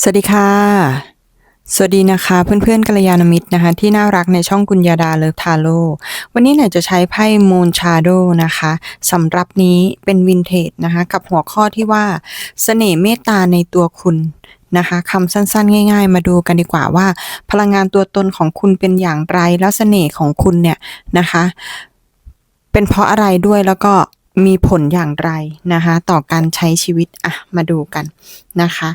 สวัสดีค่ะ สวัสดีนะคะ เพื่อนๆกัลยาณมิตรนะคะ ที่น่ารักในช่องกุญญาดาเลิฟทาโร่วันนี้เนี่ยจะใช้ไพ่มูนชาโดนะคะสำหรับนี้เป็นวินเทจนะคะ กับหัวข้อที่ว่าเสน่ห์เมตตาในตัวคุณนะคะคำสั้นๆ ง่าย ๆ มาดูกันดีกว่าว่า พลังงานตัวตนของคุณเป็นอย่างไรแล้วเสน่ห์ของคุณเนี่ยนะคะ เป็นเพราะอะไรด้วยแล้วก็ มีผลอย่างไรนะคะต่อการใช้ชีวิตอะมาดูกันนะคะ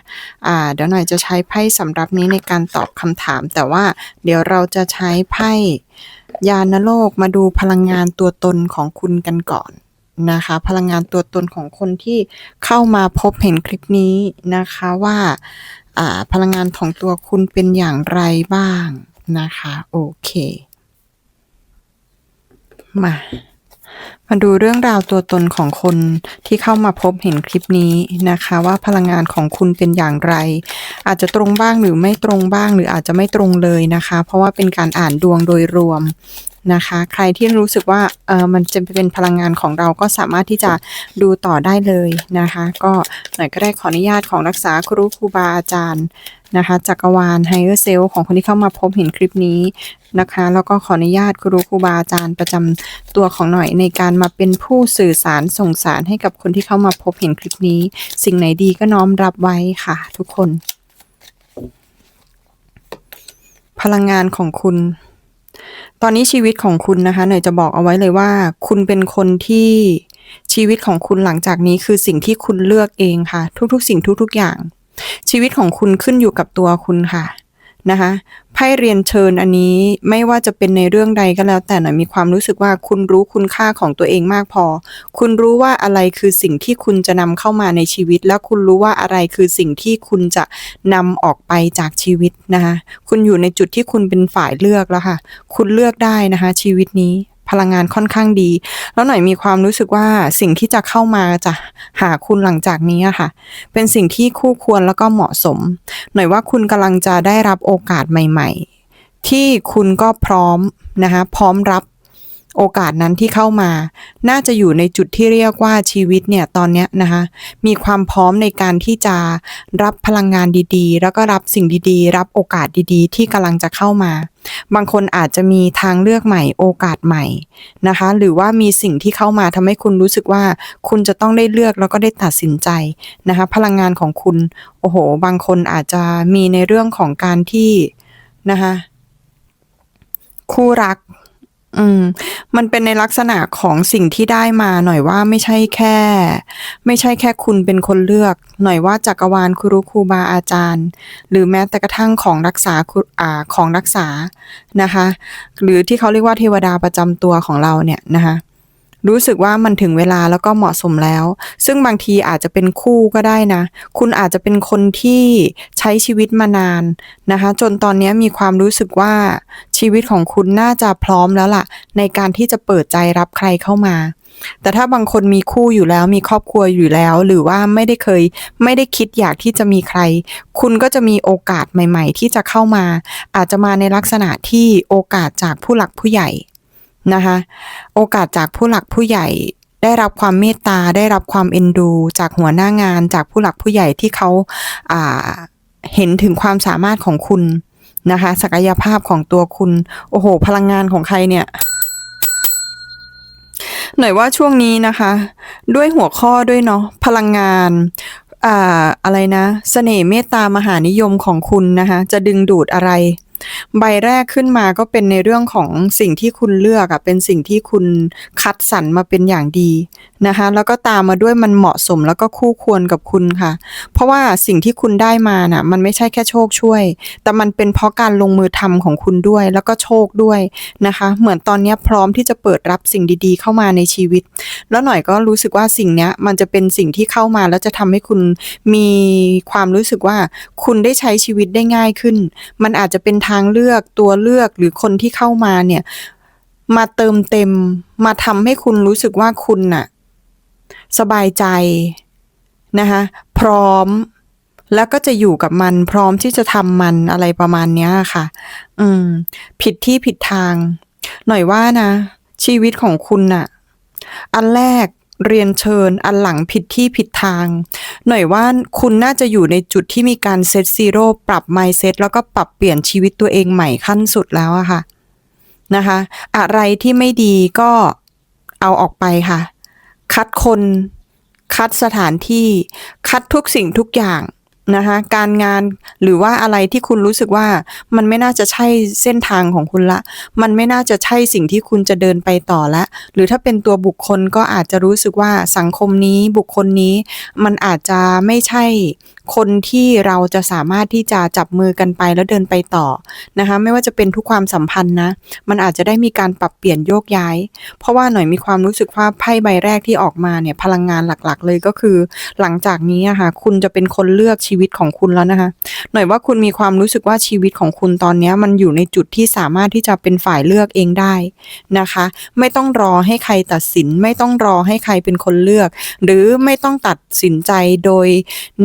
อ่าเดี๋ยวหน่อยจะใช้ไพ่สำหรับนี้ในการตอบคำถาม แต่ว่าเดี๋ยวเราจะใช้ไพ่ยานโลกมาดูพลังงานตัวตนของคุณกันก่อนนะคะ พลังงานตัวตนของคนที่เข้ามาพบเห็นคลิปนี้นะคะว่าอ่าพลังงานของตัวคุณเป็นอย่างไรบ้างนะคะ โอเค มา มาดูเรื่องราวตัวตนของคนที่เข้ามาพบเห็นคลิปนี้นะคะ ว่าพลังงานของคุณเป็นอย่างไร อาจจะตรงบ้างหรือไม่ตรงบ้างหรืออาจจะไม่ตรงเลยนะคะ เพราะว่าเป็นการอ่านดวงโดยรวม นะคะ ใครที่รู้สึกว่าเออมันจะเป็นพลังงานของเราก็สามารถที่จะดูต่อได้เลยนะคะ ก็หน่อยก็ได้ขออนุญาตของรักษาครูครูบาอาจารย์นะคะจักรวาลไฮเออร์เซลของคนที่เข้ามาพบเห็นคลิปนี้นะคะ แล้วก็ขออนุญาตครูครูบาอาจารย์ประจำตัวของหน่อยในการมาเป็นผู้สื่อสารส่งสารให้กับคนที่เข้ามาพบเห็นคลิปนี้ สิ่งไหนดีก็น้อมรับไว้ค่ะ ทุกคน พลังงานของคุณ ตอนนี้ชีวิตของคุณนะคะหน่อยจะบอกเอาไว้เลยว่า คุณเป็นคนที่ชีวิตของคุณหลังจากนี้คือสิ่งที่คุณเลือกเองค่ะ ทุกๆ สิ่งทุก ๆ อย่าง ชีวิตของคุณขึ้นอยู่กับตัวคุณค่ะ นะคะไพ่เรียนเชิญอันนี้ไม่ว่าจะเป็นในเรื่องใดก็แล้ว แต่หน่อยมีความรู้สึกว่าคุณรู้คุณค่าของตัวเองมากพอ คุณรู้ว่าอะไรคือสิ่งที่คุณจะนำเข้ามาในชีวิต และคุณรู้ว่าอะไรคือสิ่งที่คุณจะนำออกไปจากชีวิตนะคะคุณอยู่ในจุดที่คุณเป็นฝ่ายเลือกแล้วค่ะ คุณเลือกได้นะคะชีวิตนี้ พลังงานค่อนข้างดี แล้วหน่อยมีความรู้สึกว่าสิ่งที่จะเข้ามาจะหาคุณหลังจากนี้ค่ะ เป็นสิ่งที่คู่ควรแล้วก็เหมาะสม หน่อยว่าคุณกำลังจะได้รับโอกาสใหม่ ๆ ที่คุณก็พร้อมนะคะพร้อมรับ โอกาสนั้นที่เข้ามา น่าจะอยู่ในจุดที่เรียกว่าชีวิตเนี่ยตอนนี้นะคะมีความพร้อมในการที่จะรับพลังงานดีๆ แล้วก็รับสิ่งดีๆ รับโอกาสดีๆ ที่กำลังจะเข้ามา บางคนอาจจะมีทางเลือกใหม่โอกาสใหม่นะคะ หรือว่ามีสิ่งที่เข้ามาทำให้คุณรู้สึกว่า คุณจะต้องได้เลือกแล้วก็ได้ตัดสินใจนะคะ พลังงานของคุณโอ้โห บางคนอาจจะมีในเรื่องของการที่นะคะคู่รัก อืม มันเป็นในลักษณะของสิ่งที่ได้มาหน่อยว่าไม่ใช่แค่ ไม่ใช่แค่คุณเป็นคนเลือก หน่อยว่าจักรวาลครูครูบาอาจารย์ หรือแม้แต่กระทั่งของรักษาอ่าของรักษานะคะ หรือที่เขาเรียกว่าเทวดาประจำตัวของเราเนี่ยนะคะ รู้สึกว่ามันถึงเวลาแล้วก็เหมาะสมแล้ว ซึ่งบางทีอาจจะเป็นคู่ก็ได้นะ คุณอาจจะเป็นคนที่ใช้ชีวิตมานานนะคะ จนตอนนี้มีความรู้สึกว่าชีวิตของคุณน่าจะพร้อมแล้วล่ะ ในการที่จะเปิดใจรับใครเข้ามา แต่ถ้าบางคนมีคู่อยู่แล้วมีครอบครัวอยู่แล้ว หรือว่าไม่ได้เคย ไม่ได้คิดอยากที่จะมีใคร คุณก็จะมีโอกาสใหม่ ๆ ที่จะเข้ามา อาจจะมาในลักษณะที่โอกาสจากผู้หลักผู้ใหญ่ นะคะ โอกาสจากผู้หลักผู้ใหญ่ได้รับความเมตตาได้รับความเอ็นดู จากหัวหน้างานจากผู้หลักผู้ใหญ่ที่เขาาเห็นถึงความสามารถของคุณนะคะ ศักยภาพของตัวคุณ โอ้โห พลังงานของใครเนี่ย หน่อยว่าช่วงนี้นะคะ ด้วยหัวข้อด้วยเนาะพลังงานอ่าอะไรนะเสน่ห์เมตตามหานิยมของคุณนะคะ จะดึงดูดอะไร ใบแรกขึ้นมาก็เป็นในเรื่องของสิ่งที่คุณเลือกอะเป็นสิ่งที่คุณคัดสรรมาเป็นอย่างดีนะคะ แล้วก็ตามมาด้วยมันเหมาะสมแล้วก็คู่ควรกับคุณค่ะ เพราะว่าสิ่งที่คุณได้มาน่ะมันไม่ใช่แค่โชคช่วย แต่มันเป็นเพราะการลงมือทำของคุณด้วย แล้วก็โชคด้วยนะคะ เหมือนตอนนี้พร้อมที่จะเปิดรับสิ่งดีๆ เข้ามาในชีวิต แล้วหน่อยก็รู้สึกว่าสิ่งนี้มันจะเป็นสิ่งที่เข้ามาแล้วจะทำให้คุณมีความรู้สึกว่าคุณได้ใช้ชีวิตได้ง่ายขึ้น มันอาจจะเป็นทางเลือกตัวเลือกหรือคนที่เข้ามาเนี่ย มาเติมเต็มมาทำให้คุณรู้สึกว่าคุณน่ะ สบายใจนะคะพร้อมแล้วก็จะอยู่กับมันพร้อมที่จะทำมันอะไรประมาณเนี้ยค่ะ อืม ผิดที่ผิดทาง หน่อยว่านะ ชีวิตของคุณน่ะ อันแรก เรียนเชิญอันหลังผิดที่ผิดทาง หน่อยว่าคุณน่าจะอยู่ในจุดที่มีการเซตซีโร่ปรับไมเซตแล้วก็ปรับเปลี่ยนชีวิตตัวเองใหม่ขั้นสุดแล้วอะค่ะนะคะ อะไรที่ไม่ดีก็เอาออกไปค่ะ คัดคน คัดสถานที่ คัดทุกสิ่งทุกอย่าง นะคะการงานหรือว่าอะไรที่คุณรู้สึกว่ามันไม่น่าจะใช่เส้นทางของคุณละ มันไม่น่าจะใช่สิ่งที่คุณจะเดินไปต่อละ หรือถ้าเป็นตัวบุคคลก็อาจจะรู้สึกว่าสังคมนี้บุคคลนี้ มันอาจจะไม่ใช่ คนที่เราจะสามารถที่จะจับมือกันไปแล้วเดินไปต่อนะคะ ไม่ว่าจะเป็นทุกความสัมพันธ์นะ มันอาจจะได้มีการปรับเปลี่ยนโยกย้าย เพราะว่าหน่อยมีความรู้สึกว่าไพ่ใบแรกที่ออกมาเนี่ยพลังงานหลักๆ เลยก็คือ หลังจากนี้อะค่ะคุณจะเป็นคนเลือกชีวิตของคุณแล้วนะคะ หน่อยว่าคุณมีความรู้สึกว่าชีวิตของคุณตอนนี้มันอยู่ในจุดที่สามารถที่จะเป็นฝ่ายเลือกเองได้นะคะ ไม่ต้องรอให้ใครตัดสิน ไม่ต้องรอให้ใครเป็นคนเลือก หรือไม่ต้องตัดสินใจโดย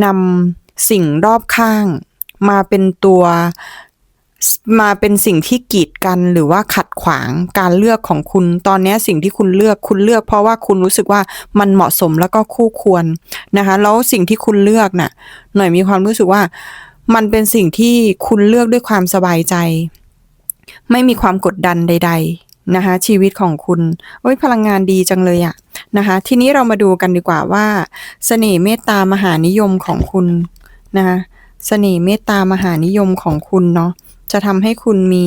นำ สิ่งรอบข้าง มาเป็นตัวมาเป็นสิ่งที่กีดกันหรือว่าขัดขวางการเลือกของคุณ ตอนนี้สิ่งที่คุณเลือกคุณเลือก เพราะว่าคุณรู้สึกว่ามันเหมาะสมแล้วก็คู่ควรนะคะแล้วสิ่งที่คุณเลือกน่ะ หน่อยมีความรู้สึกว่ามันเป็นสิ่งที่คุณเลือกด้วยความสบายใจ ไม่มีความกดดันใด ๆนะคะ ชีวิตของคุณโอ้ยพลังงานดีจังเลยอะนะคะ ทีนี้เรามาดูกันดีกว่าว่าเสน่ห์เมตตามหานิยมของคุณ นะคะเสน่ห์เมตตามหานิยมของคุณเนาะจะทำให้คุณมี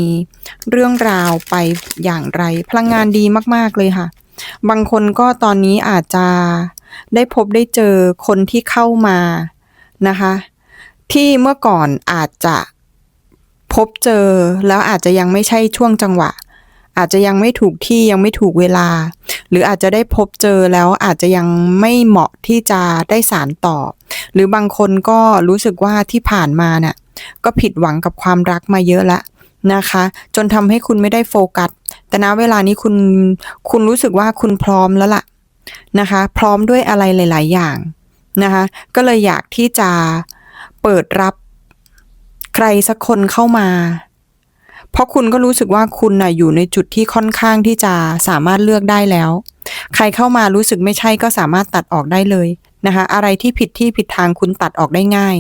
เรื่องราวไปอย่างไร พลังงานดีมาก ๆ เลยค่ะ บางคนก็ตอนนี้อาจจะได้พบได้เจอคนที่เข้ามานะคะ ที่เมื่อก่อนอาจจะพบเจอแล้วอาจจะยังไม่ใช่ช่วงจังหวะ อาจจะยังไม่ถูกที่ยังไม่ถูกเวลา หรืออาจจะได้พบเจอแล้วอาจจะยังไม่เหมาะที่จะได้สารต่อ หรือบางคนก็รู้สึกว่าที่ผ่านมาเนี่ยก็ผิดหวังกับความรักมาเยอะละนะคะ จนทำให้คุณไม่ได้โฟกัส แต่ณเวลานี้คุณคุณรู้สึกว่าคุณพร้อมแล้วล่ะนะคะ พร้อมด้วยอะไรหลาย ๆ อย่างนะคะ ก็เลยอยากที่จะเปิดรับใครสักคนเข้ามา เพราะคุณก็รู้สึกว่าคุณนะอยู่ในจุดที่ค่อนข้างที่จะสามารถเลือกได้แล้ว ใครเข้ามารู้สึกไม่ใช่ก็สามารถตัดออกได้เลย นะคะ อะไรที่ผิดที่ผิดทางคุณตัดออกได้ง่าย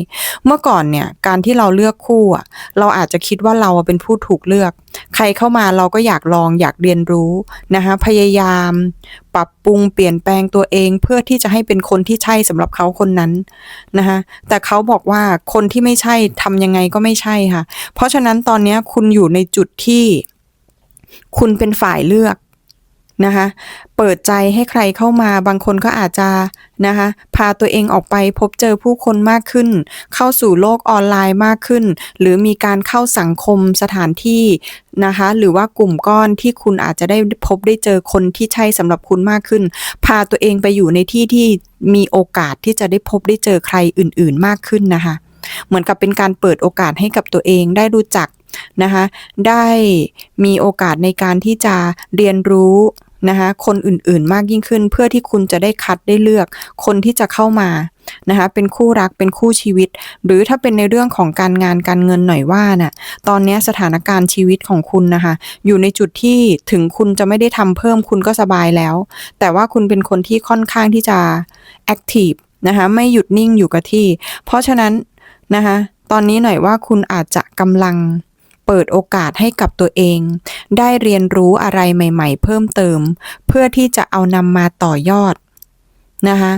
เมื่อก่อนเนี่ยการที่เราเลือกคู่อะเราอาจจะคิดว่าเราเป็นผู้ถูกเลือก ใครเข้ามาเราก็อยากลองอยากเรียนรู้นะคะพยายาม ปรับปรุงเปลี่ยนแปลงตัวเองเพื่อที่จะให้เป็นคนที่ใช่สำหรับเขาคนนั้นนะคะแต่เขาบอกว่าคนที่ไม่ใช่ทำยังไงก็ไม่ใช่ค่ะ เพราะฉะนั้นตอนนี้คุณอยู่ในจุดที่คุณเป็นฝ่ายเลือก นะคะ เปิดใจให้ใครเข้ามาบางคนก็อาจจะนะคะ พาตัวเองออกไปพบเจอผู้คนมากขึ้น เข้าสู่โลกออนไลน์มากขึ้น หรือมีการเข้าสังคมสถานที่นะคะ หรือว่ากลุ่มก้อนที่คุณอาจจะได้พบได้เจอคนที่ใช่สำหรับคุณมากขึ้น พาตัวเองไปอยู่ในที่ที่มีโอกาสที่จะได้พบได้เจอใครอื่น ๆมากขึ้นนะคะ เหมือนกับเป็นการเปิดโอกาสให้กับตัวเองได้รู้จักนะคะ ได้มีโอกาสในการที่จะเรียนรู้ นะคะคนอื่นๆมากยิ่งขึ้น เพื่อที่คุณจะได้คัดได้เลือกคนที่จะเข้ามานะคะเป็นคู่รักเป็นคู่ชีวิต หรือถ้าเป็นในเรื่องของการงานการเงินหน่อยว่าน่ะตอนนี้สถานการณ์ชีวิตของคุณนะคะ อยู่ในจุดที่ถึงคุณจะไม่ได้ทำเพิ่มคุณก็สบายแล้ว แต่ว่าคุณเป็นคนที่ค่อนข้างที่จะแอคทีฟนะคะไม่หยุดนิ่งอยู่กับที่ เพราะฉะนั้นนะคะตอนนี้หน่อยว่าคุณอาจจะกำลัง เปิดโอกาสให้กับตัวเอง ได้เรียนรู้อะไรใหม่ๆ เพิ่มเติม เพื่อที่จะเอานำมาต่อยอดนะคะ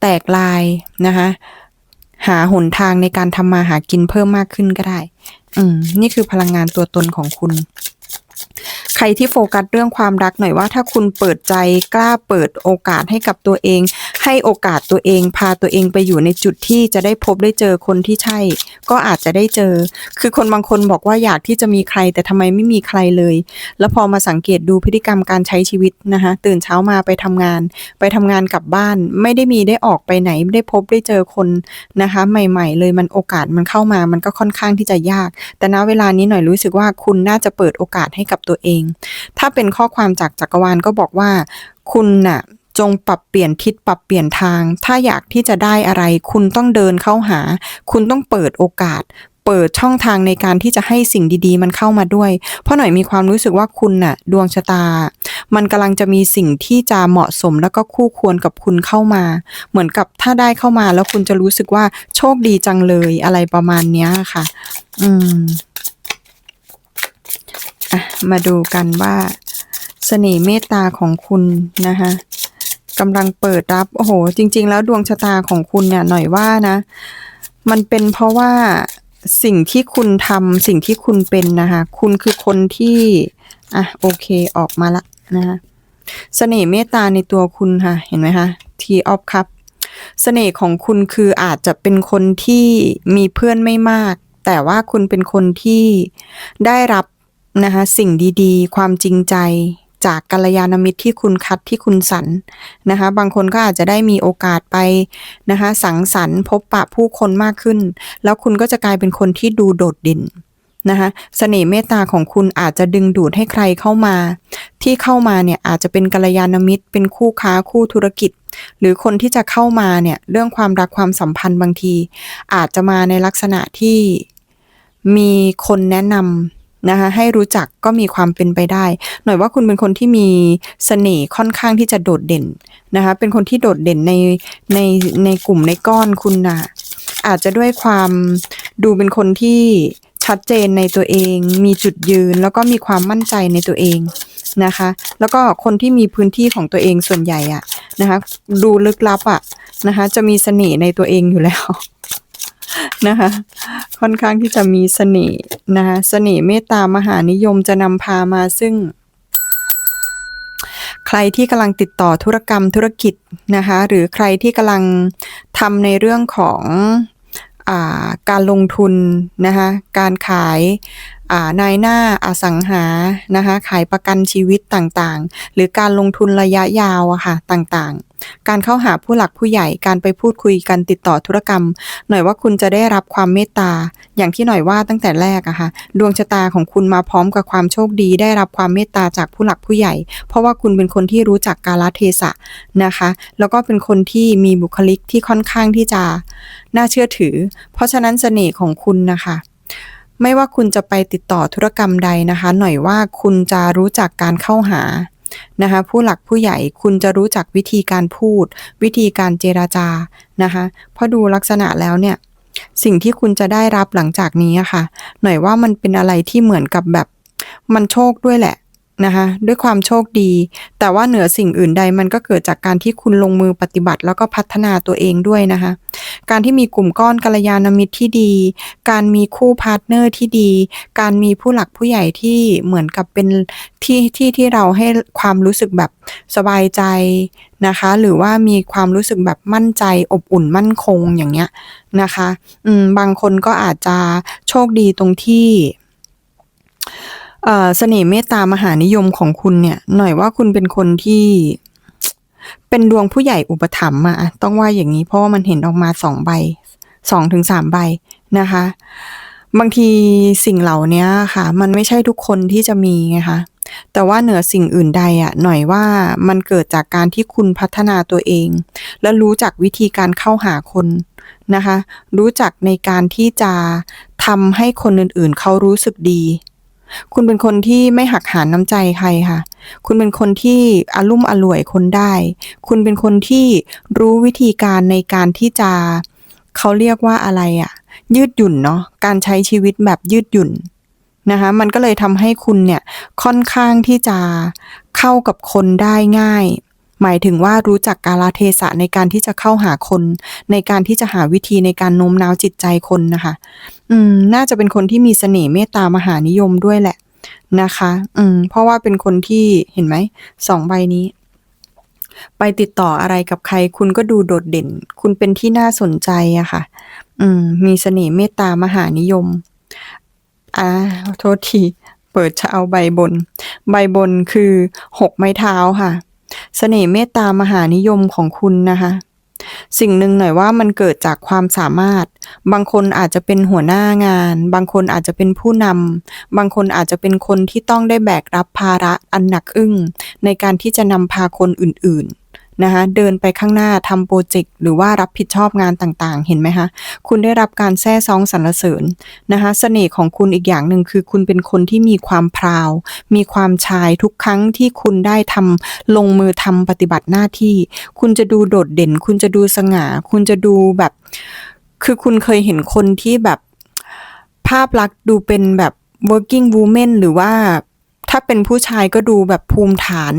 แตกลายนะคะหาหนทางในการทำมาหากินเพิ่มมากขึ้นก็ได้ อืม นี่คือพลังงานตัวตนของคุณ ใครที่โฟกัสเรื่องความรักหน่อยว่า ถ้าคุณเปิดใจกล้าเปิดโอกาสให้กับตัวเอง ให้โอกาสตัวเอง พาตัวเองไปอยู่ในจุดที่จะได้พบได้เจอคนที่ใช่ ก็อาจจะได้เจอ คือคนบางคนบอกว่าอยากที่จะมีใคร แต่ทำไมไม่มีใครเลย แล้วพอมาสังเกตดูพฤติกรรมการใช้ชีวิตนะคะตื่นเช้ามาไปทำงาน ไปทำงานกลับบ้าน ไม่ได้มีได้ออกไปไหนไม่ได้พบได้เจอคนนะคะ ใหม่ ๆ เลยมันโอกาสมันเข้ามามันก็ค่อนข้างที่จะยาก แต่ณเวลานี้หน่อยรู้สึกว่าคุณน่าจะเปิดโอกาสให้กับตัวเองถ้าเป็นข้อความจากจักรวาลก็บอกว่า คุณน่ะจงปรับเปลี่ยนทิศปรับเปลี่ยนทาง ถ้าอยากที่จะได้อะไร คุณต้องเดินเข้าหา คุณต้องเปิดโอกาส เปิดช่องทางในการที่จะให้สิ่งดีๆ มันเข้ามาด้วย เพราะหน่อยมีความรู้สึกว่าคุณน่ะ ดวงชะตา มันกำลังจะมีสิ่งที่จะเหมาะสมแล้วก็คู่ควรกับคุณเข้ามา เหมือนกับถ้าได้เข้ามาแล้วคุณจะรู้สึกว่าโชคดีจังเลยอะไรประมาณเนี้ยค่ะ อืม อะมาดูกันว่าเสน่ห์เมตตาของคุณนะคะกำลังเปิดรับ โอ้โห จริง ๆ แล้วดวงชะตาของคุณเนี่ยหน่อยว่านะ มันเป็นเพราะว่าสิ่งที่คุณทำสิ่งที่คุณเป็นนะคะ คุณคือคนที่อะโอเคออกมาละนะคะเสน่ห์เมตตาในตัวคุณค่ะ เห็นไหมคะทีออฟคัพเสน่ห์ของคุณคืออาจจะเป็นคนที่มีเพื่อนไม่มาก แต่ว่าคุณเป็นคนที่ได้รับ นะคะสิ่งดีๆ ความจริงใจจากกัลยาณมิตรที่คุณคัดที่คุณสรรนะคะ บางคนก็อาจจะได้มีโอกาสไปนะคะ สังสรรค์พบปะผู้คนมากขึ้น แล้วคุณก็จะกลายเป็นคนที่ดูโดดเด่นนะคะเสน่ห์เมตตาของคุณอาจจะดึงดูดให้ใครเข้ามา ที่เข้ามาเนี่ยอาจจะเป็นกัลยาณมิตร เป็นคู่ค้าคู่ธุรกิจ หรือคนที่จะเข้ามาเนี่ยเรื่องความรักความสัมพันธ์บางที อาจจะมาในลักษณะที่มีคนแนะนำ นะคะให้รู้จักก็มีความเป็นไปได้ หน่อยว่าคุณเป็นคนที่มีเสน่ห์ค่อนข้างที่จะโดดเด่นนะคะเป็นคนที่โดดเด่นในในในกลุ่มในก้อนคุณนะอาจจะด้วยความดูเป็นคนที่ชัดเจนในตัวเอง มีจุดยืนแล้วก็มีความมั่นใจในตัวเองนะคะ แล้วก็คนที่มีพื้นที่ของตัวเองส่วนใหญ่อะนะคะ ดูลึกลับอะนะคะ จะมีเสน่ห์ในตัวเองอยู่แล้ว นะคะ ค่อนข้างที่จะมีเสน่ห์นะคะเสน่ห์เมตตามหานิยมจะนำพามาซึ่ง ใครที่กำลังติดต่อธุรกรรมธุรกิจนะคะ หรือใครที่กำลังทำในเรื่องของอาการลงทุนนะคะการขายนายหน้าอสังหานะคะขายประกันชีวิตต่างๆ หรือการลงทุนระยะยาวอะค่ะต่างๆ การเข้าหาผู้หลักผู้ใหญ่การไปพูดคุยกันติดต่อธุรกรรม หน่อยว่าคุณจะได้รับความเมตตา อย่างที่หน่อยว่าตั้งแต่แรกอะค่ะดวงชะตาของคุณมาพร้อมกับความโชคดี ได้รับความเมตตาจากผู้หลักผู้ใหญ่ เพราะว่าคุณเป็นคนที่รู้จักกาลเทศะนะคะ แล้วก็เป็นคนที่มีบุคลิกที่ค่อนข้างที่จะน่าเชื่อถือ เพราะฉะนั้นเสน่ห์ของคุณนะคะไม่ว่าคุณจะไปติดต่อธุรกรรมใดนะคะ หน่อยว่าคุณจะรู้จักการเข้าหา นะคะผู้หลักผู้ใหญ่คุณจะรู้จักวิธีการพูด วิธีการเจราจานะคะเพราะดูลักษณะแล้วเนี่ยสิ่งที่คุณจะได้รับหลังจากนี้อะค่ะ หน่อยว่ามันเป็นอะไรที่เหมือนกับแบบมันโชคด้วยแหละ นะคะด้วยความโชคดี แต่ว่าเหนือสิ่งอื่นใดมันก็เกิดจากการที่คุณลงมือปฏิบัติ แล้วก็พัฒนาตัวเองด้วยนะคะการที่มีกลุ่มก้อนกัลยาณมิตรที่ดี การมีคู่พาร์ทเนอร์ที่ดี การมีผู้หลักผู้ใหญ่ที่เหมือนกับเป็นที่ที่ที่เราให้ความรู้สึกแบบสบายใจนะคะ หรือว่ามีความรู้สึกแบบมั่นใจอบอุ่นมั่นคงอย่างเงี้ยนะคะอืมบางคนก็อาจจะโชคดีตรงที่ เสน่ห์เมตตามหานิยมของคุณเนี่ย หน่อยว่าคุณเป็นคนที่ เป็นดวงผู้ใหญ่อุปถัมภ์อะต้องว่าอย่างนี้เพราะว่ามันเห็นออกมาสองใบสองถึงสามใบนะคะ บางทีสิ่งเหล่านี้ค่ะ มันไม่ใช่ทุกคนที่จะมีไงคะแต่ว่าเหนือสิ่งอื่นใดอะหน่อยว่ามันเกิดจากการที่คุณพัฒนาตัวเอง และรู้จักวิธีการเข้าหาคนนะคะ รู้จักในการที่จะทำให้คนอื่นๆ เขารู้สึกดี คุณเป็นคนที่ไม่หักหานน้ำใจใครค่ะ คุณเป็นคนที่อารุ่มอร่วยคนได้ คุณเป็นคนที่รู้วิธีการในการที่จะเขาเรียกว่าอะไรอะยืดหยุ่นเนาะ การใช้ชีวิตแบบยืดหยุ่นนะคะ มันก็เลยทำให้คุณเนี่ยค่อนข้างที่จะเข้ากับคนได้ง่าย หมายถึงว่ารู้จักกาลเทศะในการที่จะเข้าหาคน ในการที่จะหาวิธีในการโน้มน้าวจิตใจคนนะคะ อืม น่าจะเป็นคนที่มีเสน่ห์เมตตามหานิยมด้วยแหละนะคะ อืม เพราะว่าเป็นคนที่เห็นไหมสองใบนี้ ไปติดต่ออะไรกับใคร คุณก็ดูโดดเด่น คุณเป็นที่น่าสนใจอะค่ะ อืม มีเสน่ห์เมตตามหานิยม อ่าโทษที เปิดจะเอาใบบน ใบบนคือหกไม้เท้าค่ะ เสน่ห์เมตตามหานิยมของคุณนะคะ สิ่งหนึ่งหน่อยว่ามันเกิดจากความสามารถ บางคนอาจจะเป็นหัวหน้างาน บางคนอาจจะเป็นผู้นำบางคนอาจจะเป็นคนที่ต้องได้แบกรับภาระอันหนักอึ้งในการที่จะนำพาคนอื่น นะคะเดินไปข้างหน้าทำโปรเจกต์หรือว่ารับผิดชอบงานต่างๆ เห็นไหมคะคุณได้รับการแซ่ซองสรรเสริญนะคะเสน่ห์ของคุณอีกอย่างหนึ่งคือคุณเป็นคนที่มีความพราว มีความชายทุกครั้งที่คุณได้ทำลงมือทำปฏิบัติหน้าที่ คุณจะดูโดดเด่น คุณจะดูสง่า คุณจะดูแบบ คือคุณเคยเห็นคนที่แบบภาพลักษณ์ดูเป็นแบบ working woman หรือว่าถ้าเป็นผู้ชายก็ดูแบบภูมิฐาน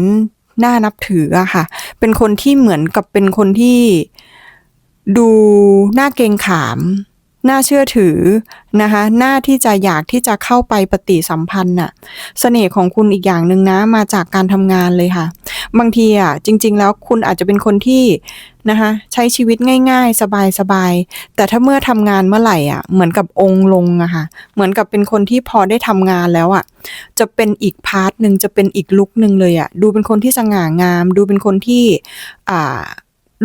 น่านับถืออะค่ะ เป็นคนที่เหมือนกับเป็นคนที่ดูน่าเกรงขาม น่าเชื่อถือนะคะน่าที่จะอยากที่จะเข้าไปปฏิสัมพันธ์น่ะเสน่ห์ของคุณอีกอย่างหนึ่งนะมาจากการทำงานเลยค่ะ บางทีอะจริง ๆ แล้วคุณอาจจะเป็นคนที่นะคะใช้ชีวิตง่าย ๆ สบายๆ แต่ถ้าเมื่อทำงานเมื่อไหร่อะเหมือนกับองค์ลงอะค่ะเหมือนกับเป็นคนที่พอได้ทำงานแล้วอะจะเป็นอีกพาร์ทหนึ่งจะเป็นอีกลุกหนึ่งเลยอะดูเป็นคนที่สง่างาม ดูเป็นคนที่อ่า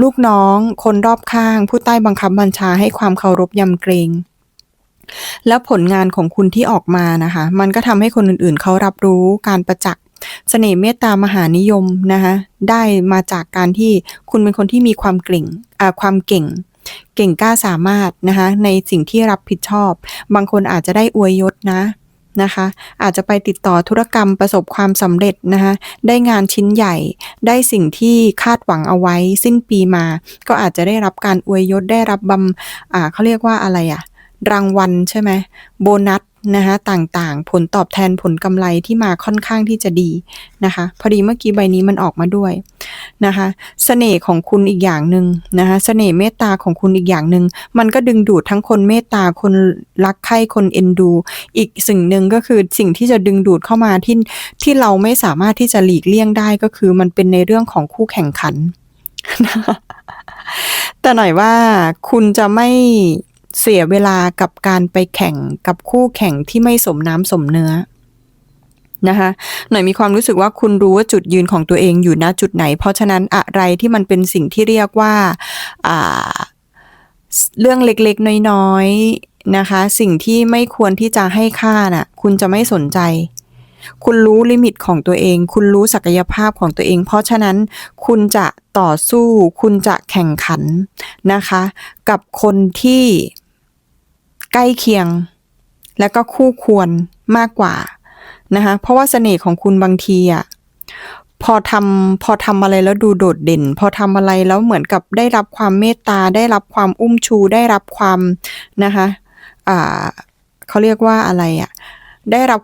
ลูกน้อง คนรอบข้าง ผู้ใต้บังคับบัญชาให้ความเคารพยำเกรง แล้วผลงานของคุณที่ออกมานะคะ มันก็ทำให้คนอื่นๆ เขารับรู้การประจักษ์เสน่ห์เมตตามหานิยมนะคะได้มาจากการที่คุณเป็นคนที่มีความเก่งความเก่ง เก่งกล้าสามารถนะคะในสิ่งที่รับผิดชอบ บางคนอาจจะได้อวยยศนะ นะคะ อาจจะไปติดต่อธุรกรรมประสบความสำเร็จนะคะได้งานชิ้นใหญ่ ได้สิ่งที่คาดหวังเอาไว้ สิ้นปีมา ก็อาจจะได้รับการอวยยศได้รับบำเขาเรียกว่าอะไรอะรางวัลใช่ไหมโบนัส นะคะต่างๆ ผลตอบแทนผลกำไรที่มาค่อนข้างที่จะดีนะคะ พอดีเมื่อกี้ใบนี้มันออกมาด้วยนะคะเสน่ห์ของคุณอีกอย่างหนึ่งนะคะเสน่ห์เมตตาของคุณอีกอย่างหนึ่งมันก็ดึงดูดทั้งคนเมตตาคนรักใคร่คนเอ็นดู อีกสิ่งหนึ่งก็คือสิ่งที่จะดึงดูดเข้ามาที่ที่เราไม่สามารถที่จะหลีกเลี่ยงได้ก็คือมันเป็นในเรื่องของคู่แข่งขัน แต่หน่อยว่าคุณจะไม่ เสียเวลากับการไปแข่งกับคู่แข่งที่ไม่สมน้ำสมเนื้อนะคะหน่อยมีความรู้สึกว่าคุณรู้ว่าจุดยืนของตัวเองอยู่ณจุดไหน เพราะฉะนั้นอะไรที่มันเป็นสิ่งที่เรียกว่าเรื่องเล็กๆ น้อยๆนะคะ สิ่งที่ไม่ควรที่จะให้ค่าน่ะ คุณจะไม่สนใจ คุณรู้ลิมิตของตัวเอง คุณรู้ศักยภาพของตัวเอง เพราะฉะนั้นคุณจะต่อสู้ คุณจะแข่งขันนะคะ กับคนที่ ใกล้เคียง และก็คู่ควรมากกว่านะคะเพราะว่าเสน่ห์ของคุณบางทีอะพอทำพอทำอะไรแล้วดูโดดเด่น พอทำอะไรแล้วเหมือนกับได้รับความเมตตา ได้รับความอุ้มชูได้รับความนะคะอ่าเขาเรียกว่าอะไรอะได้รับ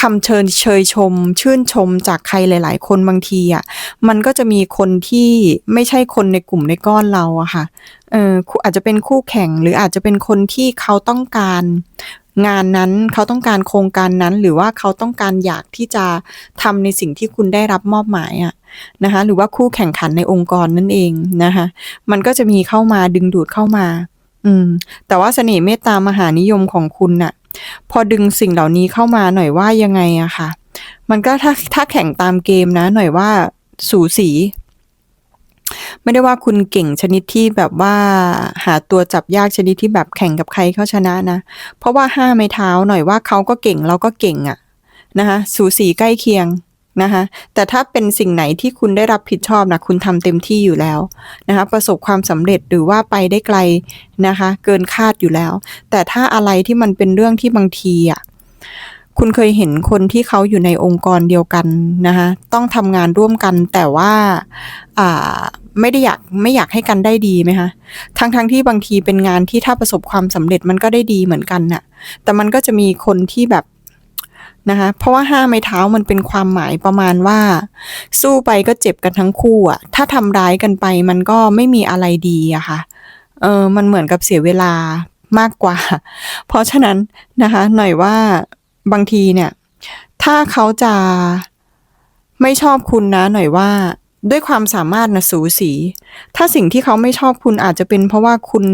คำเชิญเชยชม ชื่นชมจากใครหลาย ๆ คนบางทีอะมันก็จะมีคนที่ไม่ใช่คนในกลุ่มในก้อนเราอะค่ะ เอออาจจะเป็นคู่แข่งหรืออาจจะเป็นคนที่เขาต้องการงานนั้นเขาต้องการโครงการนั้น หรือว่าเขาต้องการอยากที่จะทำในสิ่งที่คุณได้รับมอบหมายอะนะคะหรือว่าคู่แข่งขันในองค์กรนั่นเองนะคะมันก็จะมีเข้ามาดึงดูดเข้ามา อืม แต่ว่าเสน่ห์เมตตามหานิยมของคุณน่ะ พอดึงสิ่งเหล่านี้เข้ามาหน่อยว่ายังไงอะค่ะ มันก็ถ้าถ้าแข่งตามเกมนะ หน่อยว่าสูสี ไม่ได้ว่าคุณเก่งชนิดที่แบบว่าหาตัวจับยากชนิดที่แบบแข่งกับใครเขาชนะนะ เพราะว่าห้าไม้เท้าหน่อยว่าเขาก็เก่งเราก็เก่งอะนะคะสูสีใกล้เคียงนะคะแต่ถ้าเป็นสิ่งไหนที่คุณได้รับผิดชอบนะคุณทำเต็มที่อยู่แล้วนะคะประสบความสำเร็จหรือว่าไปได้ไกลนะคะเกินคาดอยู่แล้ว แต่ถ้าอะไรที่มันเป็นเรื่องที่บางทีอะคุณเคยเห็นคนที่เขาอยู่ในองค์กรเดียวกันนะคะต้องทำงานร่วมกันแต่ว่าอ่า ไม่ได้อยากไม่อยากให้กันได้ดีไหมคะทั้งทั้งที่บางทีเป็นงานที่ถ้าประสบความสำเร็จมันก็ได้ดีเหมือนกันน่ะ แต่มันก็จะมีคนที่แบบนะคะเพราะว่าห้าไม้เท้ามันเป็นความหมายประมาณว่า สู้ไปก็เจ็บกันทั้งคู่อะถ้าทำร้ายกันไปมันก็ไม่มีอะไรดีอะค่ะเออมันเหมือนกับเสียเวลามากกว่า เพราะฉะนั้นนะคะ หน่อยว่าบางทีเนี่ย ถ้าเขาจะไม่ชอบคุณนะ หน่อยว่า ด้วยความสามารถนะสูสี ถ้าสิ่งที่เขาไม่ชอบคุณอาจจะเป็นเพราะว่าคุณ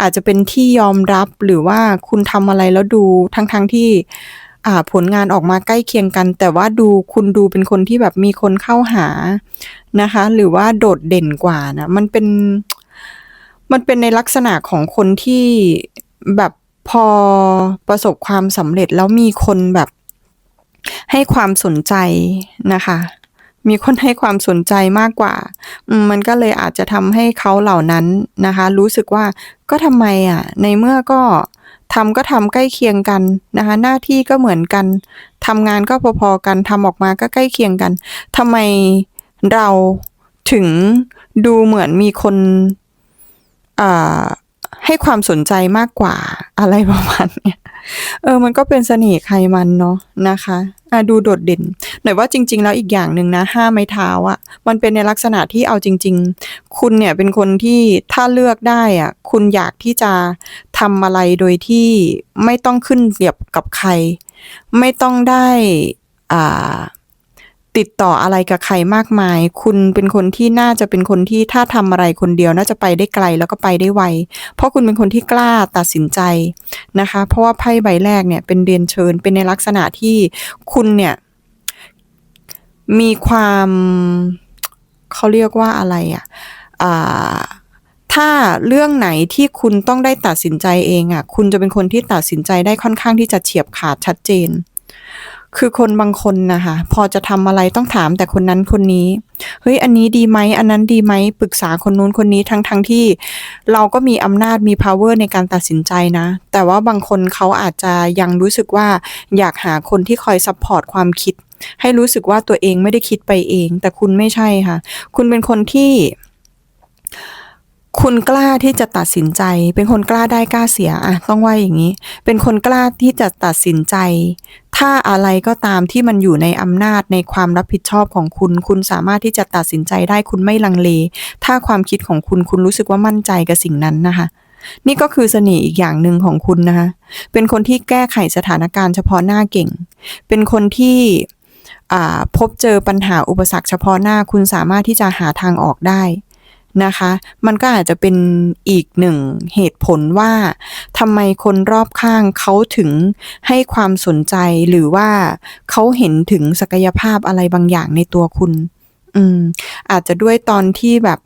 อาจจะเป็นที่ยอมรับหรือว่าคุณทำอะไรแล้วดูทั้งๆทที่ผลงานออกมาใกล้เคียงกัน แต่ว่าดูคุณดูเป็นคนที่แบบมีคนเข้าหานะคะ หรือว่าโดดเด่นกว่านะมันเป็นมันเป็นในลักษณะของคนที่แบบพอประสบความสำเร็จแล้วมีคนแบบให้ความสนใจนะคะ มีคนให้ความสนใจมากกว่ามมันก็เลยอาจจะทำให้เขาเหล่านั้นนะคะ รู้สึกว่าก็ทำไมอะ ในเมื่อก็ทำก็ทำใกล้เคียงกันนะคะ หน้าที่ก็เหมือนกันทำงานก็พอๆกันทำออกมาก็ใกล้เคียงกันทำไมเราถึงดูเหมือนมีคนอ่าให้ความสนใจมากกว่าอะไรประมาณเนี้ย เออ มันก็เป็นเสน่ห์ใครมันเนาะนะคะอะดูโดดเด่น หน่อยว่าจริง ๆ แล้วอีกอย่างหนึ่งนะห้าไม้เท้าอะมันเป็นในลักษณะที่เอาจริง ๆ คุณเนี่ยเป็นคนที่ถ้าเลือกได้อะคุณอยากที่จะทำอะไรโดยที่ไม่ต้องขึ้นเสียบกับใคร ไม่ต้องได้อ่า ติดต่ออะไรกับใครมากมาย คุณเป็นคนที่น่าจะเป็นคนที่ถ้าทำอะไรคนเดียวน่าจะไปได้ไกลแล้วก็ไปได้ไว เพราะคุณเป็นคนที่กล้าตัดสินใจนะคะ เพราะว่าไพ่ใบแรกเนี่ยเป็นเรียนเชิญเป็นในลักษณะที่คุณเนี่ยมีความเขาเรียกว่าอะไรอะ่ะอ่าถ้าเรื่องไหนที่คุณต้องได้ตัดสินใจเองอะ่ะ คุณจะเป็นคนที่ตัดสินใจได้ค่อนข้างที่จะเฉียบขาดชัดเจน คือคนบางคนนะคะพอจะทำอะไรต้องถามแต่คนนั้นคนนี้เฮ้ยอันนี้ดีไหมอันนั้นดีไหมปรึกษาคนนู้นคนนี้ทั้งทั้งที่เราก็มีอำนาจมี power ในการตัดสินใจนะ แต่ว่าบางคนเขาอาจจะยังรู้สึกว่าอยากหาคนที่คอย support ความคิด ให้รู้สึกว่าตัวเองไม่ได้คิดไปเอง แต่คุณไม่ใช่ค่ะ คุณเป็นคนที่ คุณกล้าที่จะตัดสินใจ เป็นคนกล้าได้กล้าเสียอะต้องว่าอย่างนี้ เป็นคนกล้าที่จะตัดสินใจ ถ้าอะไรก็ตามที่มันอยู่ในอำนาจในความรับผิดชอบของคุณ คุณสามารถที่จะตัดสินใจได้คุณไม่ลังเล ถ้าความคิดของคุณคุณรู้สึกว่ามั่นใจกับสิ่งนั้นนะคะ นี่ก็คือเสน่ห์อีกอย่างหนึ่งของคุณนะคะ เป็นคนที่แก้ไขสถานการณ์เฉพาะหน้าเก่ง เป็นคนที่พบเจอปัญหาอุปสรรคเฉพาะหน้า คุณสามารถที่จะหาทางออกได้ นะคะ มันก็อาจจะเป็นอีกหนึ่งเหตุผลว่าทำไมคนรอบข้างเขาถึงให้ความสนใจหรือว่าเขาเห็นถึงศักยภาพอะไรบางอย่างในตัวคุณ อืม อาจจะด้วยตอนที่แบบ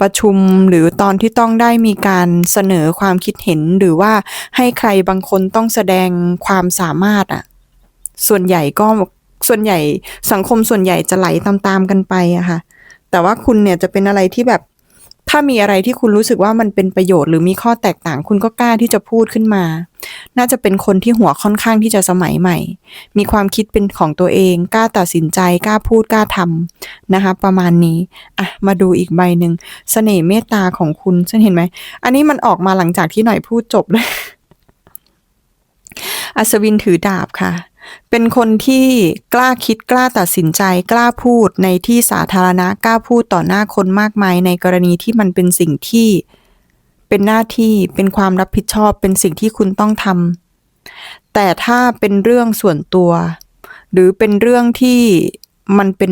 ประชุมหรือตอนที่ต้องได้มีการเสนอความคิดเห็นหรือว่าให้ใครบางคนต้องแสดงความสามารถอะส่วนใหญ่ก็ส่วนใหญ่สังคมส่วนใหญ่จะไหลตามๆกันไปอะค่ะ แต่ว่าคุณเนี่ยจะเป็นอะไรที่แบบ ถ้ามีอะไรที่คุณรู้สึกว่ามันเป็นประโยชน์หรือมีข้อแตกต่างคุณก็กล้าที่จะพูดขึ้นมา น่าจะเป็นคนที่หัวค่อนข้างที่จะสมัยใหม่ มีความคิดเป็นของตัวเองกล้าตัดสินใจกล้าพูดกล้าทำนะคะ ประมาณนี้อะมาดูอีกใบหนึ่งเสน่ห์เมตตาของคุณฉันเห็นไหมอันนี้มันออกมาหลังจากที่หน่อยพูดจบเลยอัศวินถือดาบค่ะ เป็นคนที่กล้าคิดกล้าตัดสินใจกล้าพูดในที่สาธารณะกล้าพูดต่อหน้าคนมากมายในกรณีที่มันเป็นสิ่งที่เป็นหน้าที่เป็นความรับผิดชอบเป็นสิ่งที่คุณต้องทำแต่ถ้าเป็นเรื่องส่วนตัว หรือเป็นเรื่องที่มันเป็น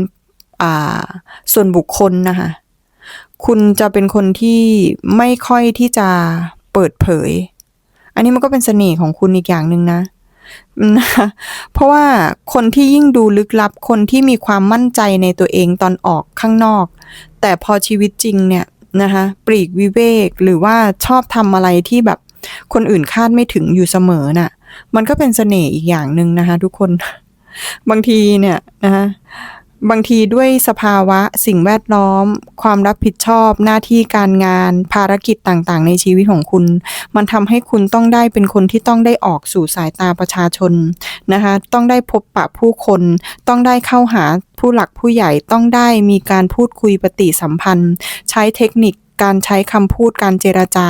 อ่าส่วนบุคคลนะคะคุณจะเป็นคนที่ไม่ค่อยที่จะเปิดเผย อันนี้มันก็เป็นเสน่ห์ของคุณอีกอย่างหนึ่งนะ นะคะเพราะว่าคนที่ยิ่งดูลึกลับ คนที่มีความมั่นใจในตัวเองตอนออกข้างนอก แต่พอชีวิตจริงเนี่ยนะคะปลีกวิเวกหรือว่าชอบทำอะไรที่แบบคนอื่นคาดไม่ถึงอยู่เสมอน่ะ มันก็เป็นเสน่ห์อีกอย่างหนึ่งนะคะทุกคน บางทีเนี่ยนะคะ บางทีด้วยสภาวะสิ่งแวดล้อม ความรับผิดชอบหน้าที่การงาน ภารกิจต่างๆ ในชีวิตของคุณ มันทำให้คุณต้องได้เป็นคนที่ต้องได้ออกสู่สายตาประชาชนนะคะต้องได้พบปะผู้คน ต้องได้เข้าหาผู้หลักผู้ใหญ่ต้องได้มีการพูดคุยปฏิสัมพันธ์ ใช้เทคนิคการใช้คำพูดการเจรจา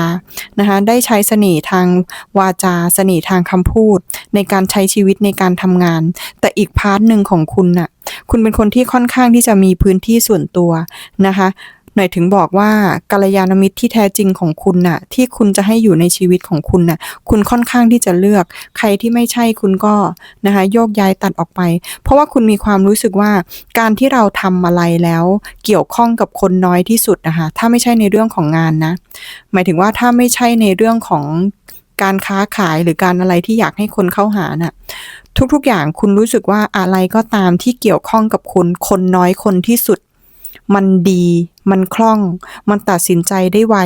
นะคะได้ใช้เสน่ห์ทางวาจา เสน่ห์ทางคำพูด ในการใช้ชีวิตในการทำงาน แต่อีกพาร์ทหนึ่งของคุณน่ะ คุณเป็นคนที่ค่อนข้างที่จะมีพื้นที่ส่วนตัวนะคะหน่อยถึงบอกว่ากัลยาณมิตรที่แท้จริงของคุณน่ะ ที่คุณจะให้อยู่ในชีวิตของคุณน่ะ คุณค่อนข้างที่จะเลือก ใครที่ไม่ใช่คุณก็นะคะโยกย้ายตัดออกไป เพราะว่าคุณมีความรู้สึกว่าการที่เราทำอะไรแล้ว เกี่ยวข้องกับคนน้อยที่สุดนะคะถ้าไม่ใช่ในเรื่องของงานนะ หมายถึงว่าถ้าไม่ใช่ในเรื่องของ การค้าขายหรือการอะไรที่อยากให้คนเข้าหาน่ะ ทุกๆอย่างคุณรู้สึกว่าอะไรก็ตามที่เกี่ยวข้องกับคุณคนน้อยคนที่สุด มันดี มันคล่อง มันตัดสินใจได้ไว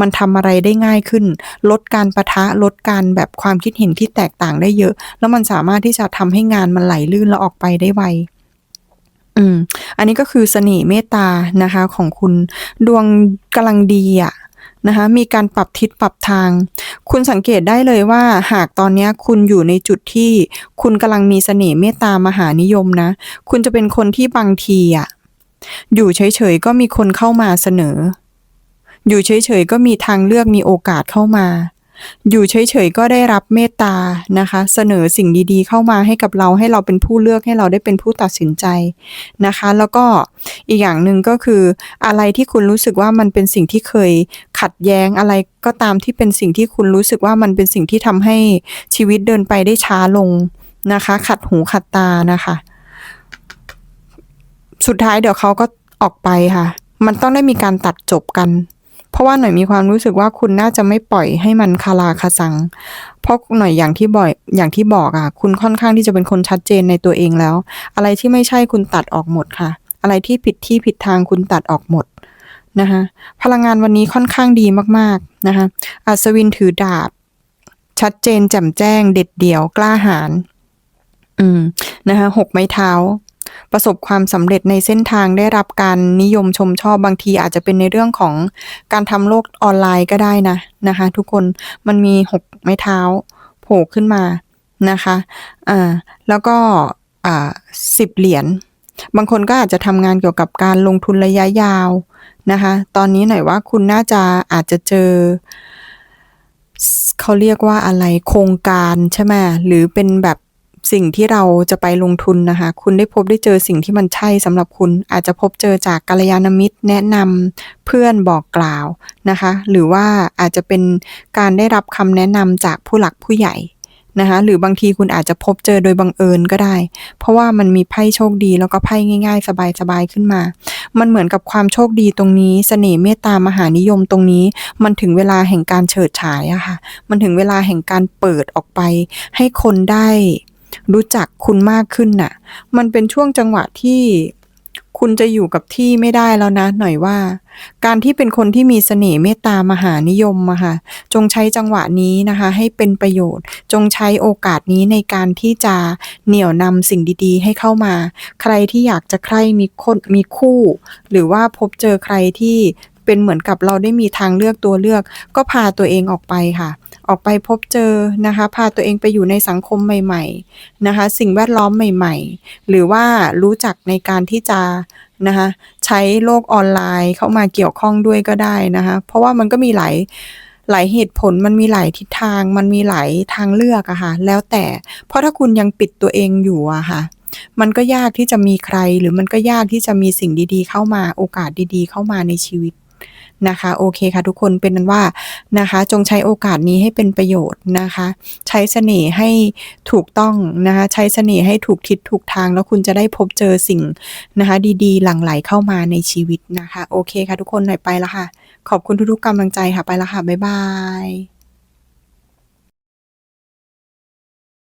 มันทำอะไรได้ง่ายขึ้น ลดการประทะลดการแบบความคิดเห็นที่แตกต่างได้เยอะ แล้วมันสามารถที่จะทำให้งานมันไหลลื่นแล้วออกไปได้ไวอืม อันนี้ก็คือเสน่ห์เมตตานะคะ ของคุณดวงกำลังดีอะ นะคะมีการปรับทิศปรับทาง คุณสังเกตได้เลยว่าหากตอนนี้คุณอยู่ในจุดที่คุณกำลังมีเสน่ห์เมตตามหานิยมนะ คุณจะเป็นคนที่บางทีอะอยู่เฉยๆก็มีคนเข้ามาเสนอ อยู่เฉยๆก็มีทางเลือกมีโอกาสเข้ามา อยู่เฉยๆก็ได้รับเมตตานะคะ เสนอสิ่งดีๆ เข้ามาให้กับเราให้เราเป็นผู้เลือกให้เราได้เป็นผู้ตัดสินใจนะคะ แล้วก็อีกอย่างหนึ่งก็คืออะไรที่คุณรู้สึกว่ามันเป็นสิ่งที่เคยขัดแย้งอะไรก็ตามที่เป็นสิ่งที่คุณรู้สึกว่ามันเป็นสิ่งที่ทำให้ชีวิตเดินไปได้ช้าลงนะคะ ขัดหูขัดตานะคะ สุดท้ายเดี๋ยวเขาก็ออกไปค่ะ มันต้องได้มีการตัดจบกัน เพราะว่าหน่อยมีความรู้สึกว่าคุณน่าจะไม่ปล่อยให้มันคาราคาซัง เพราะหน่อยอย่างที่บ่อยอย่างที่บอกอะ คุณค่อนข้างที่จะเป็นคนชัดเจนในตัวเองแล้ว อะไรที่ไม่ใช่คุณตัดออกหมดค่ะ อะไรที่ผิดที่ผิดทางคุณตัดออกหมดนะคะพลังงานวันนี้ค่อนข้างดีมากๆนะคะอัศวินถือดาบ ชัดเจนแจ่มแจ้ง เด็ดเดี่ยวกล้าหาญอืมนะคะหกไม้เท้า ประสบความสำเร็จในเส้นทางได้รับการนิยมชมชอบบางทีอาจจะเป็นในเรื่องของการทำโลกออนไลน์ก็ได้นะนะคะทุกคนมันมีหกไม้เท้าโผล่ขึ้นมานะคะอ่าแล้วก็อ่าสิบเหรียญบางคนก็อาจจะทำงานเกี่ยวกับการลงทุนระยะยาวนะคะ ตอนนี้หน่อยว่าคุณน่าจะอาจจะเจอ เขาเรียกว่าอะไรโครงการใช่ไหมหรือเป็นแบบ สิ่งที่เราจะไปลงทุนนะคะ คุณได้พบได้เจอสิ่งที่มันใช่สำหรับคุณ อาจจะพบเจอจากกัลยาณมิตร แนะนำเพื่อนบอกกล่าวนะคะ หรือว่าอาจจะเป็นการได้รับคำแนะนำจากผู้หลักผู้ใหญ่นะคะหรือบางทีคุณอาจจะพบเจอโดยบังเอิญก็ได้ เพราะว่ามันมีไพ่โชคดีแล้วก็ไพ่ง่าย ๆ สบายๆขึ้นมา มันเหมือนกับความโชคดีตรงนี้เสน่ห์เมตตามหานิยมตรงนี้ มันถึงเวลาแห่งการเฉิดฉายอะค่ะ มันถึงเวลาแห่งการเปิดออกไป ให้คนได้ รู้จักคุณมากขึ้นน่ะ มันเป็นช่วงจังหวะที่คุณจะอยู่กับที่ไม่ได้แล้วนะ หน่อยว่า การที่เป็นคนที่มีเสน่ห์เมตตามหานิยมอะค่ะ จงใช้จังหวะนี้นะคะ ให้เป็นประโยชน์ จงใช้โอกาสนี้ในการที่จะเหนี่ยวนำสิ่งดีๆ ให้เข้ามา ใครที่อยากจะใครมีคนมีคู่ หรือว่าพบเจอใครที่เป็นเหมือนกับเราได้มีทางเลือกตัวเลือก ก็พาตัวเองออกไปค่ะ ออกไปพบเจอนะคะ พาตัวเองไปอยู่ในสังคมใหม่ ๆนะคะ สิ่งแวดล้อมใหม่ ๆ หรือว่ารู้จักในการที่จะนะคะใช้โลกออนไลน์เข้ามาเกี่ยวข้องด้วยก็ได้นะคะ เพราะว่ามันก็มีหลายหลายเหตุผลมันมีหลายทิศทางมันมีหลายทางเลือกอะค่ะแล้วแต่เพราะถ้าคุณยังปิดตัวเองอยู่อะค่ะมันก็ยากที่จะมีใครหรือมันก็ยากที่จะมีสิ่งดีๆ เข้ามาโอกาสดีๆ เข้ามาในชีวิต นะคะโอเคค่ะทุกคนเป็นนั้นว่านะคะจงใช้โอกาสนี้ให้เป็นประโยชน์นะคะ ใช้เสน่ห์ให้ถูกต้องนะคะใช้เสน่ห์ให้ถูกทิศถูกทาง แล้วคุณจะได้พบเจอสิ่งนะคะดีๆ หลั่งไหลเข้ามาในชีวิตนะคะ โอเคค่ะทุกคนหน่อยไปแล้วค่ะ ขอบคุณทุกๆกำลังใจค่ะไปแล้วค่ะบ๊ายบาย